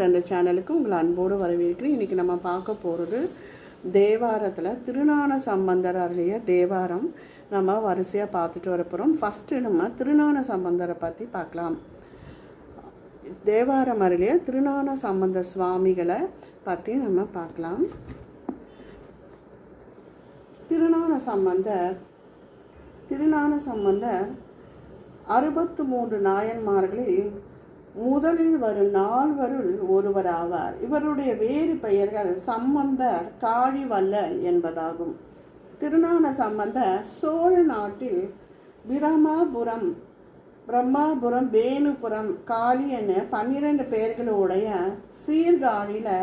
தந்த சேனலுக்கு உங்களை அன்போடு வரவேற்கிறேன். இன்றைக்கி நம்ம பார்க்க போகிறது தேவாரத்தில் திருநான சம்பந்தர் அருளிய தேவாரம். நம்ம வரிசையாக பார்த்துட்டு வரப்போகிறோம் ஃபஸ்ட்டு நம்ம திருநான சம்பந்தரை பற்றி பார்க்கலாம். தேவாரம் அருளிய திருநான சம்பந்த சுவாமிகளை பற்றி நம்ம பார்க்கலாம். திருநான சம்பந்தர் திருநான சம்பந்தர் அறுபத்து மூன்று நாயன்மார்களில் முதலில் வரும் நால்வருள் ஒருவர் ஆவார் இவருடைய வேறு பெயர்கள் சம்பந்தர் காழிவல்லல் என்பதாகும். திருநான சம்பந்தர் சோழ நாட்டில் பிரமாபுரம் பிரம்மாபுரம் வேணுபுரம் காளி என பன்னிரண்டு பெயர்களுடைய சீர்காழியில்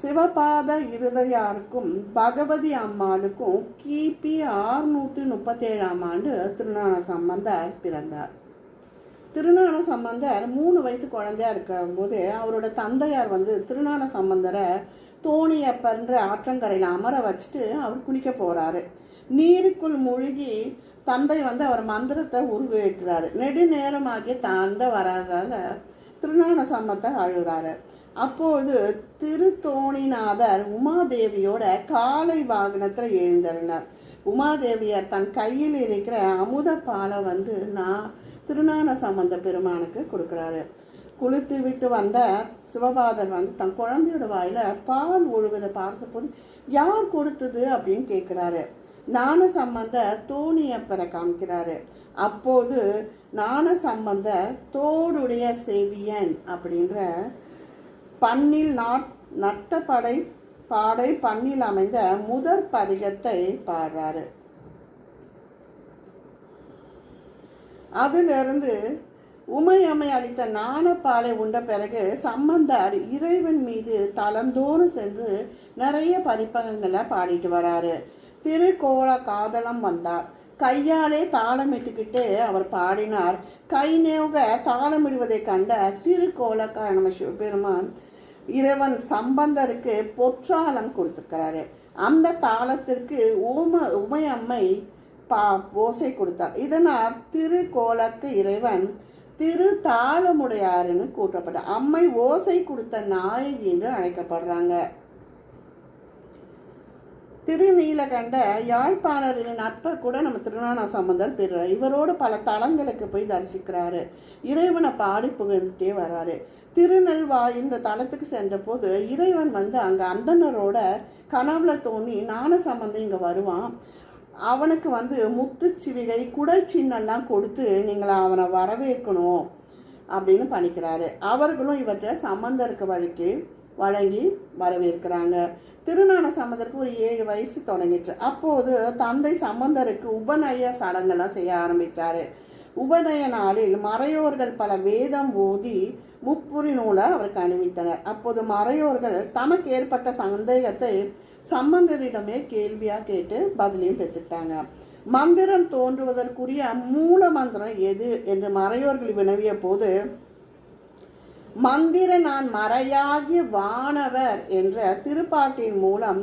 சிவபாத இருதயாருக்கும் பகவதி அம்மாளுக்கும் கிபி ஆறுநூற்றி முப்பத்தேழாம் ஆண்டு திருநான சம்பந்தர் பிறந்தார். திருநான சம்பந்தர் மூணு வயசு குழந்தையா இருக்கும்போது அவரோட தந்தையார் வந்து திருநான சம்பந்தரை தோணியப்பன்ற ஆற்றங்கரையில் அமர வச்சுட்டு அவர் குளிக்க போகிறாரு நீருக்குள் மூழ்கி தந்தை வந்து அவர் மந்திரத்தை உருவேற்றுறாரு. நெடுநேரமாகி தந்தை வராதால திருநான சம்பந்தர் அழுகிறாரு. அப்போது திருத்தோணிநாதர் உமாதேவியோட காலை வாகனத்தில் எழுந்தருனார் உமாதேவியார் தன் கையில் இருக்கிற அமுத பாலை வந்து நான் திருநான சம்பந்த பெருமானுக்கு கொடுக்குறாரு. குளித்து விட்டு வந்த சிவபாதர் வந்து தன் குழந்தையோட வாயில பால் ஒழுகுதை பார்த்தபோது யார் கொடுத்தது? அப்படின்னு கேட்குறாரு. ஞான சம்பந்த தோணியப்பரை காமிக்கிறாரு. அப்போது ஞான சம்பந்த தோடுடைய செவியன் அப்படின்ற பண்ணில் நாட் நட்டப்படை பாடை பண்ணில் அமைந்த முதற் பதிகத்தை பாடுறாரு. அதிலிருந்து உமையம்மை அளித்த நாணப்பாலை உண்ட பிறகு சம்பந்தார் இறைவன் மீது தளந்தோறும் சென்று நிறைய பதிப்பகங்களை பாடிட்டு வராரு. திருக்கோள காதலம் வந்தார். கையாலே தாளமிட்டுக்கிட்டு அவர் பாடினார். கை நேவுக தாளமிடுவதை கண்ட திருக்கோலக்கா நம்ம சிவபெருமான் இறைவன் சம்பந்தருக்கு பொற்றாலம் கொடுத்துருக்கிறாரு. அந்த தாளத்திற்கு உம உமையம்மை பா ஓசை கொடுத்தார் இதனால் திருக்கோலக்கு இறைவன் திரு தாளமுடையாருன்னு கூட்டப்பட்டார் அம்மை ஓசை கொடுத்த நாயகி என்று அழைக்கப்படுறாங்க. திருநீலகண்ட யாழ்ப்பாணரின் நட்பர் கூட நம்ம திருநான சம்பந்தர் பெறுறார். இவரோடு பல தலங்களுக்கு போய் தரிசிக்கிறாரு. இறைவனை பாடி புகழ்ந்துட்டே வராரு. திருநெல்வாயின்ற தலத்துக்கு சென்ற போது இறைவன் வந்து அங்கே அந்தனரோட கனவுல தோணி ஞான சம்பந்தம் இங்கே வருவான். அவனுக்கு வந்து முத்துச்சிவிகை குடல் சின்னெல்லாம் கொடுத்து நீங்கள் அவனை வரவேற்கணும் அப்படின்னு பண்ணிக்கிறாரு அவர்களும் இவற்றை சம்பந்தருக்கு வழிக்கு வழங்கி வரவேற்கிறாங்க. திருநான சம்பந்தருக்கு ஒரு ஏழு வயசு தொடங்கிட்டு அப்போது தந்தை சம்பந்தருக்கு உபநய சடங்கெல்லாம் செய்ய ஆரம்பித்தார் உபநய நாளில் மறையோர்கள் பல வேதம் ஓதி முப்புரி நூலை அவருக்கு அணிவித்தனர். அப்போது மறையோர்கள் தமக்கு ஏற்பட்ட சந்தேகத்தை சம்பந்தரிடமே கேள்வியாக கேட்டு பதிலையும் பெற்றுட்டாங்க. மந்திரம் தோன்றுவதற்குரிய மூல மந்திரம் எது என்று மறையோர்கள் வினவிய போது மந்திர நான் மறையாகிய வானவர் என்ற திருப்பாட்டின் மூலம்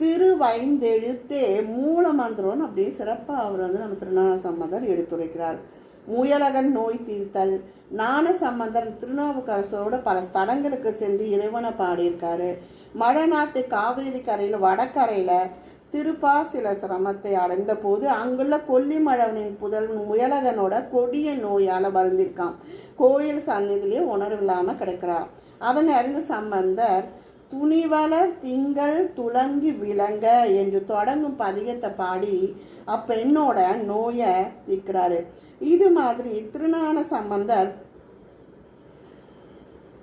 திருவைந்தெழுத்தே மூல மந்திரம்னு அப்படியே சிறப்பாக அவர் வந்து நம்ம திருநாள சம்பந்தர் எடுத்துரைக்கிறார். முயலகன் நோய் தீர்த்தல் ஞான சம்பந்தர் திருநாவுக்கரசரோட பல ஸ்தலங்களுக்கு சென்று இறைவனை பாடியிருக்காரு. மழநாட்டு காவேரி கரையில் வடக்கரையில் திருப்பாசில சிரமத்தை அடைந்த போது அங்குள்ள கொல்லிமழவனின் புதல் முயலகனோட கொடிய நோயால் வருந்திருக்கான் கோயில் சந்நிதியிலே உணர்வில்லாமல் கிடக்கிறார் அதனை அறிந்த சம்பந்தர் துணிவலர் திங்கள் துளங்கி விளங்க என்று தொடங்கும் பதிகத்தை பாடி அப்பெண்ணோட நோயை தீர்க்கிறாரு. இது மாதிரி திருநான சம்பந்தர்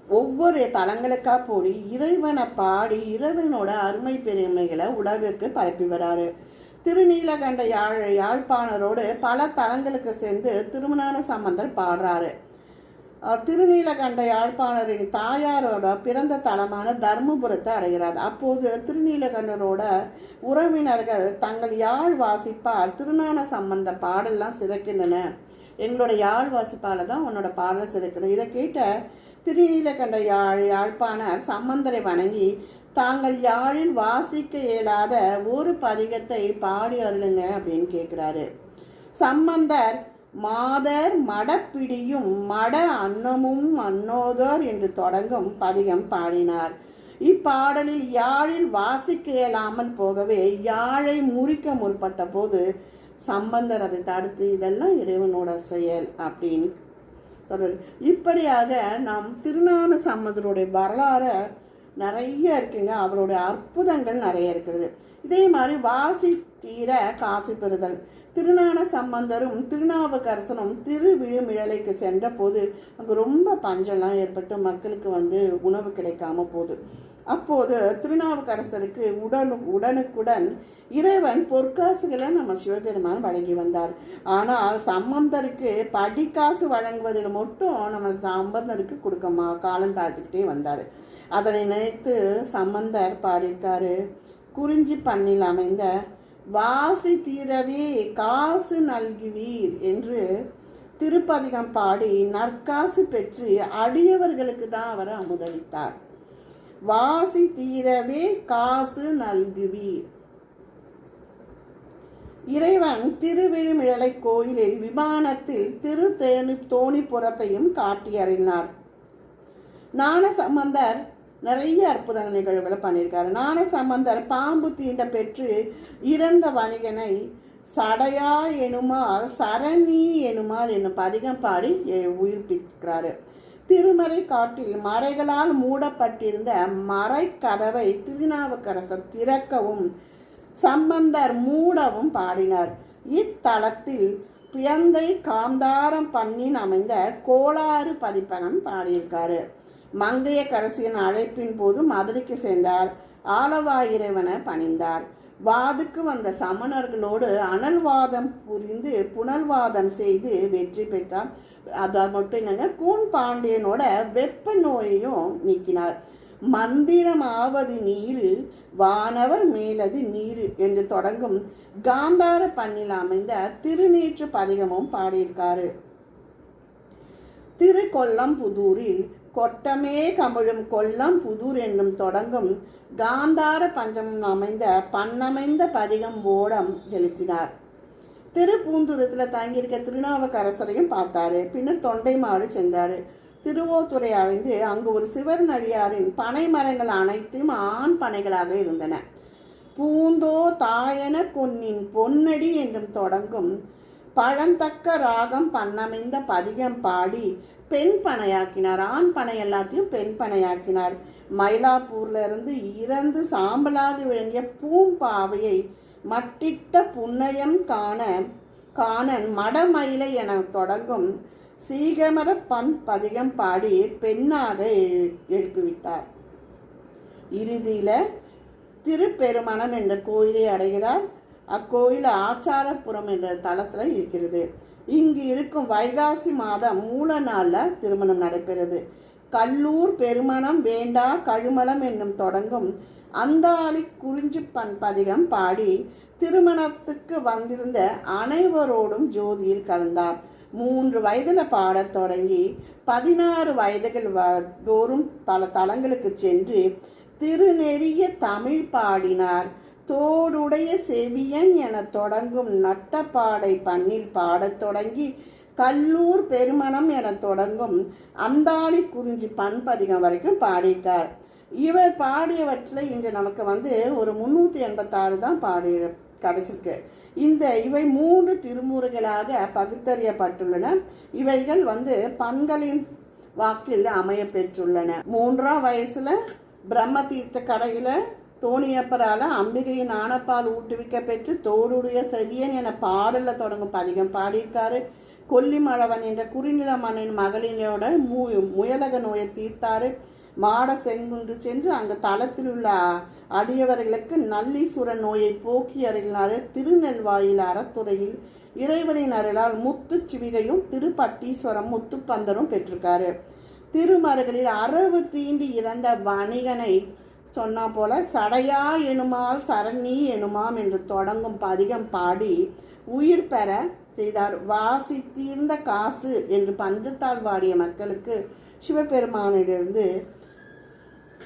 ஒவ்வொரு தலங்களுக்காக போடி இறைவனை பாடி இறைவனோட அருமை பெருமைகளை உலகுக்கு பரப்பி வராரு. திருநீலகண்ட யாழ் யாழ்ப்பாணரோடு பல தலங்களுக்கு சென்று திருமணான சம்பந்தர் பாடுறாரு. திருநீலகண்ட யாழ்ப்பாணரின் தாயாரோட பிறந்த தலமான தர்மபுரத்தை அடைகிறார். அப்போது திருநீலகண்டரோட உறவினர்கள் தங்கள் யாழ் வாசிப்பால் திருநான சம்பந்த பாடல்லாம் சிறக்கின்றன. எங்களோட யாழ் வாசிப்பால் தான் உன்னோட பாடல் சிறக்கணும் இதை கேட்ட திருநீலகண்ட யாழ் யாழ்ப்பாணர் சம்பந்தரை வணங்கி தாங்கள் யாழில் வாசிக்க இயலாத ஒரு பதிகத்தை பாடி அருளுங்க அப்படின்னு கேட்குறாரு சம்பந்தர் மாதர் மடப்பிடியும் மட அன்னமும் அன்னோதர் என்று தொடங்கும் பதிகம் பாடினார். இப்பாடலில் யாழில் வாசிக்க இயலாமல் போகவே யாழை முறிக்க முற்பட்ட போது சம்பந்தர் அதை தடுத்து இதெல்லாம் இறைவனோட செயல் அப்படின்னு சொல்றாரு இப்படியாக நாம் திருநான சம்மதருடைய வரலாறை நிறைய இருக்குங்க. அவருடைய அற்புதங்கள் நிறைய இருக்கிறது. இதே மாதிரி வாசி தீர காசு பெறுதல். திருநான சம்பந்தரும் திருநாவுக்கரசனும் திருவிழுமிழலைக்கு சென்ற போது அங்கே ரொம்ப பஞ்சம்லாம் ஏற்பட்டு மக்களுக்கு வந்து உணவு கிடைக்காம போகுது. அப்போது திருநாவுக்கரசருக்கு உடனு உடனுக்குடன் இறைவன் பொற்காசுகளை நம்ம சிவபெருமான் வழங்கி வந்தார். ஆனால் சம்பந்தருக்கு படிக்காசு வழங்குவதில் மட்டும் நம்ம சம்பந்தருக்கு கொடுக்கமா காலம் தாழ்த்துக்கிட்டே வந்தார். அதனை நினைத்து சம்பந்தர் பாடியிருக்காரு குறிஞ்சி பண்ணில் அமைந்த வாசி தீரவே காசு நல்குவீர் என்று திருப்பதிகம் பாடி நற்காசு பெற்று அடியவர்களுக்கு தான் அவர் அமுதளித்தார். வாசி தீரவே காசு நல்குவீர். இறைவன் திருவிழுமிழலை கோயிலில் விமானத்தில் திரு தேனி தோணிப்புறத்தையும் காட்டியறிந்தார். அறினார் ஞான சம்பந்தர் நிறைய அற்புத நிகழ்வுகளை பண்ணியிருக்காரு. ஞான சம்பந்தர் பாம்பு தீண்ட பெற்று இறந்த வணிகனை சடையா எனுமால் சரணி எனுமால் என்னும் பதிகம் பாடி உயிர்ப்பிக்கிறாரு. திருமறை காட்டில் மறைகளால் மூடப்பட்டிருந்த மறைக்கதவை திருநாவுக்கரசர் திறக்கவும் சம்பந்தர் மூடவும் பாடினார். இத்தலத்தில் பியந்தை காந்தாரம் பண்ணின் அமைந்த கோளாறு பதிப்பகம் பாடியிருக்காரு. மங்கையக்கரசியின் அழைப்பின் போது மதுரைக்கு சென்றார். ஆலவாயிறைவனை பணிந்தார். வாதுக்கு வந்த சமணர்களோடு அனல்வாதம் புரிந்து புனல்வாதம் செய்து வெற்றி பெற்றார். அது மட்டும் இல்லைங்க கூன் பாண்டியனோட வெப்ப நோயையும் நீக்கினார். மந்திரமாவது நீரு வானவர் மேலது நீரு என்று தொடங்கும் காந்தார பண்ணில் அமைந்த திருநீற்று பதிகமும் பாடியிருக்காரு. திருக்கொல்லம்புதூரில் கொட்டமே கமிழும் கொல்லம் புதூர் என்னும் தொடங்கும் காந்தார பஞ்சமம் அமைந்த பண்ணமைந்த பதிகம் ஓடம் செலுத்தினார் திருப்பூந்துரத்தில் தங்கியிருக்க திருநாவுக்கரசரையும் பார்த்தாரு. பின்னர் தொண்டை மாடு சென்றாரு. திருவோத்துறை அழிந்து அங்கு ஒரு சிவர் நடிகாரின் பனை மரங்கள் அனைத்தும் ஆண் பனைகளாக இருந்தன. பூந்தோ தாயன கொன்னின் பொன்னடி என்றும் தொடங்கும் பழந்தக்க ராகம் பண்ணமைந்த பதிகம் பாடி பெண் பனையாக்கினார் ஆண் பனை எல்லாத்தையும் பெண் பனையாக்கினார் மயிலாப்பூர்ல இருந்து இறந்து சாம்பலாக விளங்கிய பூம்பாவையை மட்டிட்ட புன்னயம் காண காணன் மடமயிலை என தொடங்கும் சீகமர பண் பதிகம் பாடி பெண்ணாக எழுப்பிவிட்டார் இறுதியில திருப்பெருமணம் என்ற கோயிலை அடைகிறார். அக்கோயில் ஆச்சாரபுரம் என்ற தளத்தில் இருக்கிறது. இங்கு இருக்கும் வைகாசி மாதம் மூல நாளில் திருமணம் நடைபெறுது. கல்லூர் பெருமணம் வேண்டா கழுமலம் என்னும் தொடங்கும். அந்தாளி குறிஞ்சி பண் பதிகம் பாடி திருமணத்துக்கு வந்திருந்த அனைவரோடும் ஜோதியில் கலந்தார். மூன்று வயதில் பாடத் தொடங்கி பதினாறு வயதுகள் வ- தோறும் பல தலங்களுக்கு சென்று திருநெறிய தமிழ் பாடினார். தோடுடைய செவியன் என தொடங்கும் நட்டப்பாடை பண்ணில் பாடத் தொடங்கி கல்லூர் பெருமணம் என தொடங்கும் அந்தாளி குறிஞ்சி பண்பதிகம் வரைக்கும் பாடியிருக்கார். இவர் பாடியவற்றில் இன்று நமக்கு வந்து ஒரு முந்நூற்றி எண்பத்தாறு தான் பாடி கிடைச்சிருக்கு. இந்த இவை மூன்று திருமுறைகளாக பகுத்தறியப்பட்டுள்ளன. இவைகள் வந்து பண்களின் வாக்கில் அமைய பெற்றுள்ளன. மூன்றாம் வயசுல பிரம்ம தீர்த்த கடையில தோணியப்பரால அம்பிகையின் ஆனப்பால் ஊட்டுவிக்க பெற்று தோடுடைய செவியன் என பாடலில் தொடங்கும் பதிகம் பாடியிருக்காரு. கொல்லிமழவன் என்ற குறுநில மண்ணின் மகளினோட மு முயலக நோயை தீர்த்தாரு. மாட செங்குன்று சென்று அங்கு தளத்தில் உள்ள அடியவர்களுக்கு நல்லீசுர நோயை போக்கி அருகினார் திருநெல்வாயில் அறத்துறையில் இறைவனின் அருளால் முத்து சிவிகையும் திருப்பட்டீஸ்வரம் முத்துப்பந்தரும் பெற்றிருக்காரு. திருமருகளில் அரவு தீண்டி இறந்த வணிகனை சொன்னா போல சடையா எனுமால் சரணி எனுமாம் என்று தொடங்கும் பதிகம் பாடி உயிர் பெற செய்தார். வாசித்தீர்ந்த காசு என்று பஞ்சத்தால் வாடிய மக்களுக்கு சிவபெருமானிலிருந்து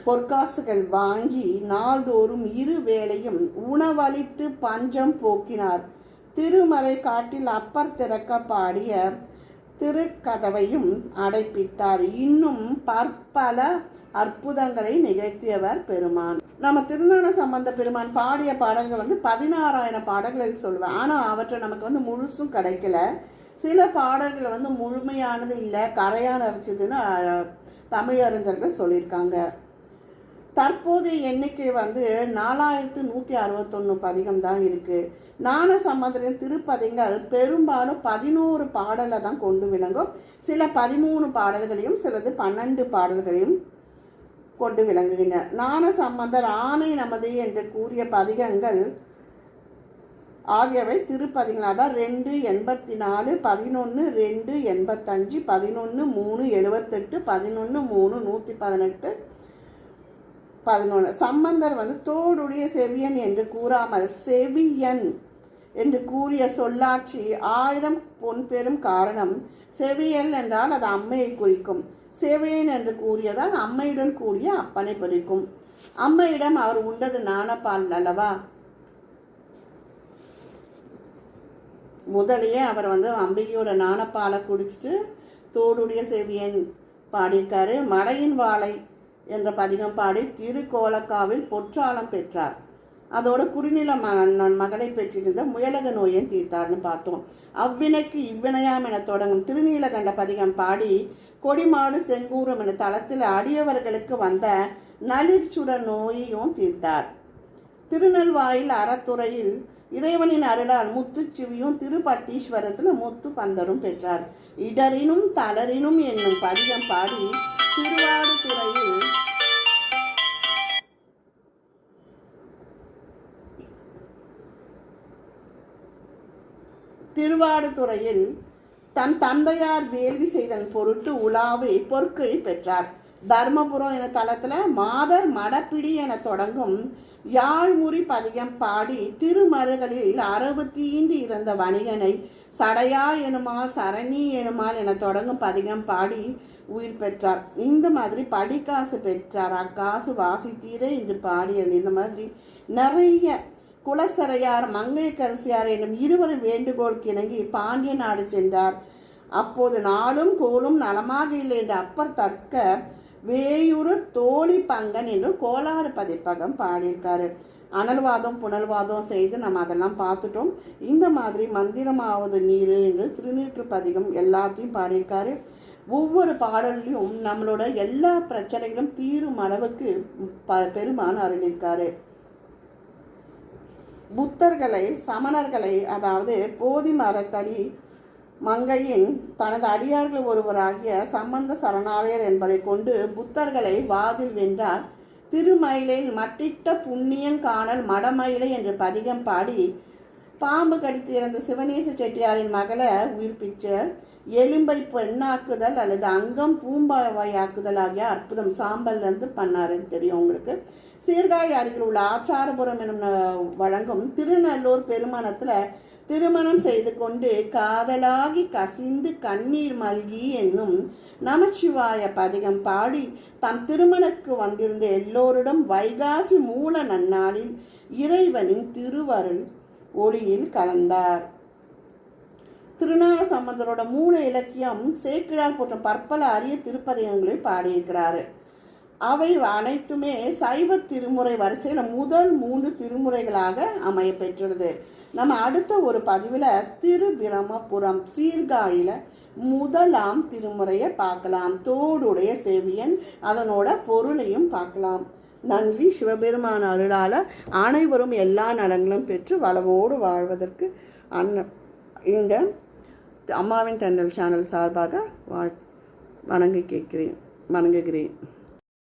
பொற்காசுகள் வாங்கி நாள்தோறும் இரு வேளையும் உணவளித்து பஞ்சம் போக்கினார். திருமறை காட்டில் அப்பர் திறக்க பாடிய திருக்கதவையும் அடைப்பித்தார். இன்னும் பற்பல அற்புதங்களை நிகழ்த்தியவர் பெருமான். நம்ம திருநான சம்பந்த பெருமான் பாடிய பாடல்கள் வந்து பதினாறாயிரம் பாடல்கள் சொல்லுவேன். ஆனால் அவற்றை நமக்கு வந்து முழுசும் கிடைக்கல. சில பாடல்கள் வந்து முழுமையானது இல்லை கரையான அரைச்சதுன்னு தமிழறிஞர்கள் சொல்லியிருக்காங்க. தற்போதைய எண்ணிக்கை வந்து நாலாயிரத்து நூற்றி அறுபத்தொன்று பதிகம் தான் இருக்குது ஞான சம்பந்தரின் திருப்பதிகள் பெரும்பாலும் பதினோரு பாடலை தான் கொண்டு விளங்கும். சில பதிமூணு பாடல்களையும் சிலது பன்னெண்டு பாடல்களையும் கொண்டு விளங்குகின்றனர் ஞான சம்பந்தர் ஆணை நமது என்று கூறிய பதிகங்கள் ஆகியவை திருப்பதிகளாக தான் ரெண்டு எண்பத்தி நாலு பதினொன்று ரெண்டு எண்பத்தஞ்சு பதினொன்று மூணு எழுபத்தெட்டு பதினொன்று மூணு நூற்றி பதினெட்டு பதினொன்று சம்பந்தர் வந்து தோடுடைய செவியன் என்று கூறாமல் செவியன் என்று கூறிய சொல்லாட்சி ஆயிரம் பொன் பெரும் காரணம். செவியல் என்றால் அது அம்மையை குறிக்கும். செவியன் என்று கூறியதால் அம்மையுடன் கூடிய அப்பனை குறிக்கும் அம்மையிடம் அவர் உண்டது நாணப்பால் அல்லவா? முதலையே அவர் வந்து அம்பிகையோட நாணப்பாலை குடிச்சிட்டு தோடுடைய செவியன் பாடியிருக்காரு. மடையின் வாழை என்ற பதிகம் பாடி திருக்கோலக்காவில் பொற்றாளம் பெற்றார். அதோட குறுநில மன்னன் மகளை பெற்றிருந்த முயலக நோயை தீர்த்தார்னு பார்த்தோம். அவ்வினைக்கு இவ்வினையாம் என தொடங்கும் திருநீலகண்ட பதிகம் பாடி கொடிமாடு செங்கூரம் என தளத்தில் அடியவர்களுக்கு வந்த நளிர்ச்சுர நோயையும் தீர்த்தார். திருநெல்வாயில் அறத்துறையில் இறைவனின் அருளால் முத்துச்சிவியும் திருப்பட்டீஸ்வரத்தில் முத்து பந்தரும் பெற்றார். இடரினும் தளரினும் என்னும் பதிகம் பாடி திருவாடுதுறையில் திருவாடுதுறையில் தன் தந்தையார் வேள்வி செய்தன் பொருட்டு உலாவை பொற்கிழி பெற்றார். தர்மபுரம் என தளத்தில் மாதர் மடப்பிடி என தொடங்கும் யாழ்முறி பதிகம் பாடி திருமருகளில் அறுபத்தீண்டு இருந்த வணிகனை சடையா எனுமால் சரணி எனுமால் என தொடங்கும் பதிகம் பாடி உயிர் பெற்றார். இந்த மாதிரி படிக்காசு பெற்றார். அக்காசு வாசித்தீரே என்று பாடிய இந்த மாதிரி நிறைய குலசரையார் மங்கையக்கரசியார் என்னும் இருவரும் வேண்டுகோள் இணங்கி பாண்டிய நாடு சென்றார். அப்போது நாளும் கோலும் நலமாக இல்லை என்று அப்பர் தற்க வேயுறு தோழி பங்கன் என்று கோளாறு பதிப்பகம் பாடியிருக்காரு. அனல்வாதம் புனல்வாதம் செய்து நம்ம அதெல்லாம் பார்த்துட்டோம். இந்த மாதிரி மந்திரமாவது நீர் என்று திருநீற்று பதிகம் எல்லாத்தையும் பாடியிருக்காரு. ஒவ்வொரு பாடல்லையும் நம்மளோட எல்லா பிரச்சனைகளும் தீரும் அளவுக்கு ப பெருமான் அருளியிருக்காரு. புத்தர்களை சமணர்களை அதாவது போதி மரத்தடி மங்கையின் தனது அடியார்கள் ஒருவராகிய சம்பந்த சரணாலயர் என்பதை கொண்டு புத்தர்களை வாதில் வென்றார். திருமயிலில் மட்டிட்ட புண்ணியங் காணல் மடமயிலை என்று பதிகம் பாடி பாம்பு கடித்து இறந்த சிவநேச செட்டியாரின் மகளை உயிர்ப்பிச்ச எலும்பை பெண்ணாக்குதல் அல்லது அங்கம் பூம்பாவையாக்குதல் ஆகிய அற்புதம் சாம்பல்லேருந்து பண்ணாருன்னு தெரியும் உங்களுக்கு? சீர்காழி அருகில் உள்ள ஆச்சாரபுரம் எனும் வழங்கும் திருநல்லூர் பெருமணத்தில் திருமணம் செய்து கொண்டு காதலாகி கசிந்து கண்ணீர் மல்கி என்னும் நமச்சிவாய பதிகம் பாடி தம் திருமணக்கு வந்திருந்த எல்லோரிடம் வைகாசி மூல நன்னாளில் இறைவனின் திருவருள் ஒளியில் கலந்தார். திருநாள சம்பந்தரோட மூல இலக்கியம் சேக்கிழார் போன்ற பற்பல அரிய திருப்பதிகங்களை பாடியிருக்கிறாரு. அவை அனைத்துமே சைவ திருமுறை வரிசையில் முதல் மூன்று திருமுறைகளாக அமைய பெற்றுள்ளது. நம்ம அடுத்த ஒரு பதிவில் திருபிரமபுரம் சீர்காழியில் முதலாம் திருமுறையை பார்க்கலாம். தோடுடைய செவியன் அதனோட பொருளையும் பார்க்கலாம். நன்றி சிவபெருமான் அருளால் அனைவரும் எல்லா நலங்களும் பெற்று வளமோடு வாழ்வதற்கு அன்ன இந்த அம்மாவின் தென்னல் சேனல் சார்பாக வாழ் வணங்கி கேட்கிறேன் வணங்குகிறேன்.